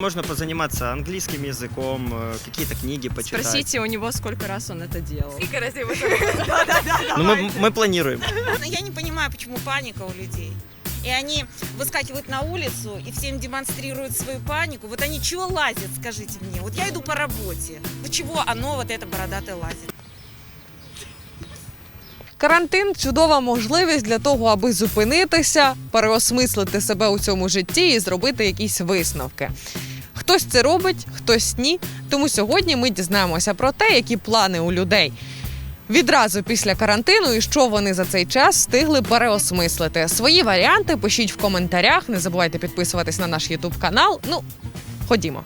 Можно позаниматься английским языком, э, какие-то книги почитать. Спросите у него, сколько раз он это делал. Ну, мы, мы планируем. Но я не понимаю, почему паника у людей. И они выскакивают на улицу и всем демонстрируют свою панику. Вот они чего лазят, скажите мне? Вот я иду по работе. Вот чего оно вот это бородатое лазит? Карантин чудова можливість для того, аби зупинитися, переосмислити себе у цьому житті і зробити якісь висновки. Хтось це робить, хтось ні. Тому сьогодні ми дізнаємося про те, які плани у людей відразу після карантину і що вони за цей час встигли переосмислити. Свої варіанти пишіть в коментарях. Не забувайте підписуватись на наш Ютуб канал. Ну, ходімо.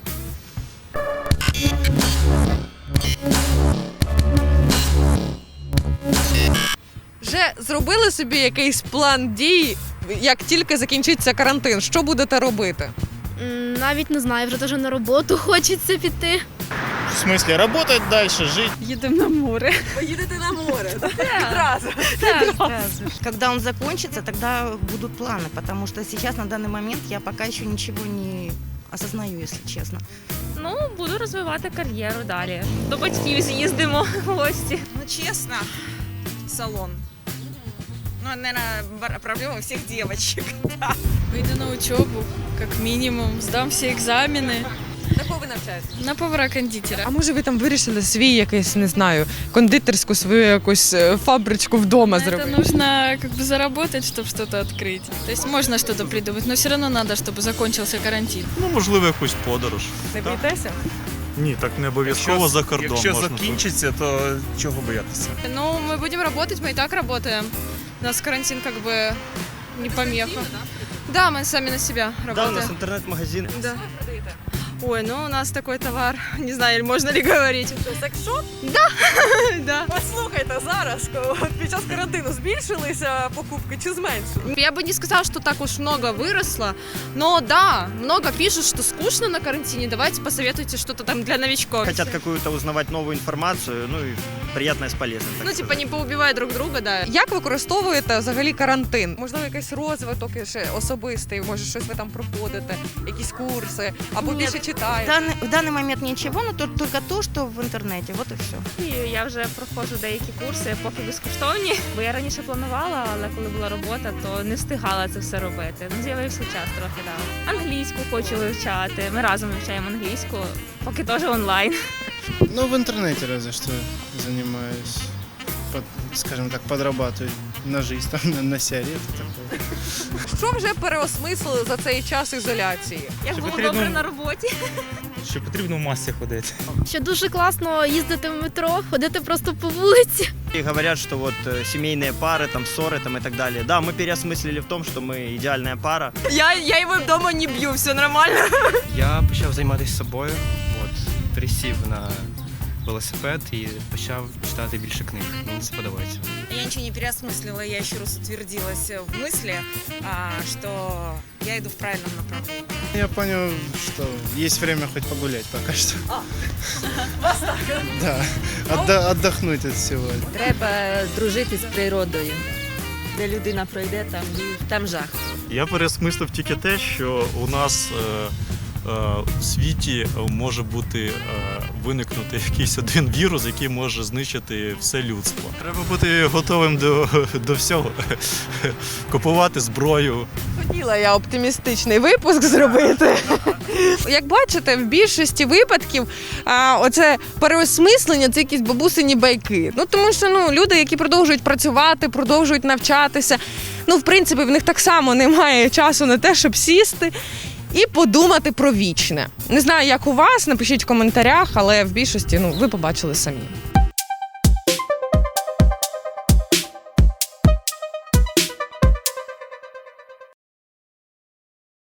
Вже зробили собі якийсь план дій, як тільки закінчиться карантин. Що будете робити? М, Навіть не знаю, вже теж на роботу хочеться піти. В смысле, работать дальше, жить? Їдемо на море. Поїдете на море. Когда он закончится, тогда будут планы, потому что сейчас на данный момент я пока еще ничего не осознаю, если честно. Ну, буду розвивати кар'єру далі. До батьків з'їздимо в гості. Ну, честно, салон. Ну, наверное, проблема всех девочек. Выйду на учебу, как минимум, сдам все экзамены. На кого ви навчаєтесь? На повара-кондитера. А може ви там вирішили свій якийсь, не знаю, кондитерську свою якусь е, фабричку вдома Это зробити? нужно как бы заработать, чтобы что-то открыть. То есть можно что-то придумать, но все равно надо, чтобы закончился карантин. Ну, можливо, якусь подорож. Не боїтеся? Ні, так не обов'язково за кордон Якщо можна. закінчиться, то чого боятися? Ну, мы будем работать, мы и так работаем. У нас карантин как бы не помеха. Да, мы сами на себя Да, у работаем. нас интернет-магазин. Да. Ой, ну у нас такой товар, не знаю, можно ли говорить. Секшоп? Да. да. Послухайте, зараз от під час карантину збільшилися покупки чи зменшили? Я бы не сказала, что так уж много выросло, но да, много пишут, что скучно на карантине. Давайте посоветуйте что-то там для новичков. Хотят какую-то узнавать новую информацию, ну и приятное с полезным. так Ну, типа, сказать. не поубивай друг друга, да. Як використовуєте взагалі карантин? Можливо, якийсь розвиток ще особистий, може щось ви там проходите, якісь курси, або Ні. більше В читаєте? данный, в данный момент ничего, но то- только то, что в интернете. Вот и все. І я вже проходжу деякі курси, поки безкоштовні. Бо я раніше планувала, але коли була робота, то не встигала це все робити. Ну, з'явився час трохи да. Англійську хочу вивчати. Ми разом вивчаємо англійську, поки теж онлайн. Ну, в интернете разве что занимаюсь, под- скажем так, подрабатываю на жизнь, там, на, на сигареты такое. Що вже переосмислили за цей час ізоляції? Як Чи було потрібно- добре на роботі Що потрібно в масці ходити? Ще дуже класно їздити в метро, ходити просто по вулиці. И говорят, что вот э, семейные пары, там ссоры там и так далее. Да, мы переосмыслили в том, что мы идеальная пара. Я, я его дома не бью, все нормально. Я почав займатися собою, от, пересів на велосипед і почав читати більше книг. Мені це подобається. Я ничего не переосмыслила, я еще раз утвердилась в мысли, а, что я иду в правильном направлении. Я понял, что есть время хоть погулять пока что. Да, отда- отдохнуть от всего. Треба дружити з природою. Де людина пройде, там, там жах. Я переосмислив тільки те, що у нас е, в світі може бути е, виникнути якийсь один вірус, який може знищити все людство. Треба бути готовим до, до всього. Купувати зброю, Хотіла я оптимістичний випуск зробити. Як бачите, в більшості випадків оце переосмислення це якісь бабусині байки. Ну тому що ну люди, які продовжують працювати, продовжують навчатися. Ну, в принципі, в них так само немає часу на те, щоб сісти. І подумати про вічне. Не знаю, як у вас, напишіть в коментарях, але в більшості ну ви побачили самі.